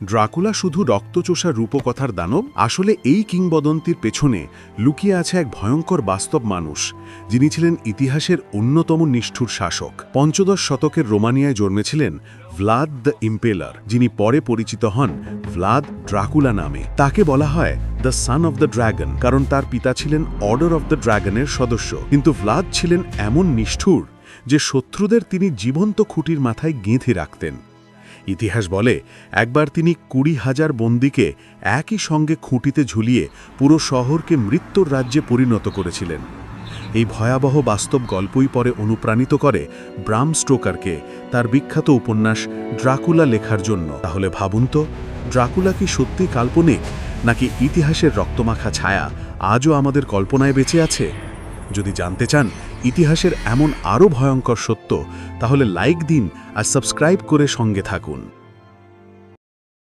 Dracula শুধু রক্তচোষা রূপকথার দানব, আসলে এই কিংবদন্তির পেছনে লুকিয়ে আছে এক ভয়ঙ্কর বাস্তব মানুষ, যিনি ছিলেন ইতিহাসের অন্যতম নিষ্ঠুর শাসক। পঞ্চদশ শতকের রোমানিয়ায় জন্মেছিলেন ভ্লাদ দ্য ইম্পেলার, যিনি পরে পরিচিত হন ভ্লাদ ড্রাকুলা নামে। তাকে বলা হয় the son of the dragon কারণ তার পিতা ছিলেন অর্ডার অব দ্য ড্র্যাগনের সদস্য। কিন্তু ভ্লাদ ছিলেন এমন নিষ্ঠুর যে শত্রুদের তিনি জীবন্ত খুঁটির মাথায় গেঁথে রাখতেন। ইতিহাস বলে, একবার তিনি কুড়ি হাজার বন্দীকে একই সঙ্গে খুঁটিতে ঝুলিয়ে পুরো শহরকে মৃত্যুর রাজ্যে পরিণত করেছিলেন। এই ভয়াবহ বাস্তব গল্পই পরে অনুপ্রাণিত করে ব্রাম স্টোকারকে তার বিখ্যাত উপন্যাস ড্রাকুলা লেখার জন্য। তাহলে ভাবুন তো, ড্রাকুলা কি সত্যি কাল্পনিক, নাকি ইতিহাসের রক্তমাখা ছায়া আজও আমাদের কল্পনায় বেঁচে আছে? যদি জানতে চান ইতিহাসের এমন আরও ভয়ঙ্কর সত্য, তাহলে লাইক দিন আর সাবস্ক্রাইব করে সঙ্গে থাকুন।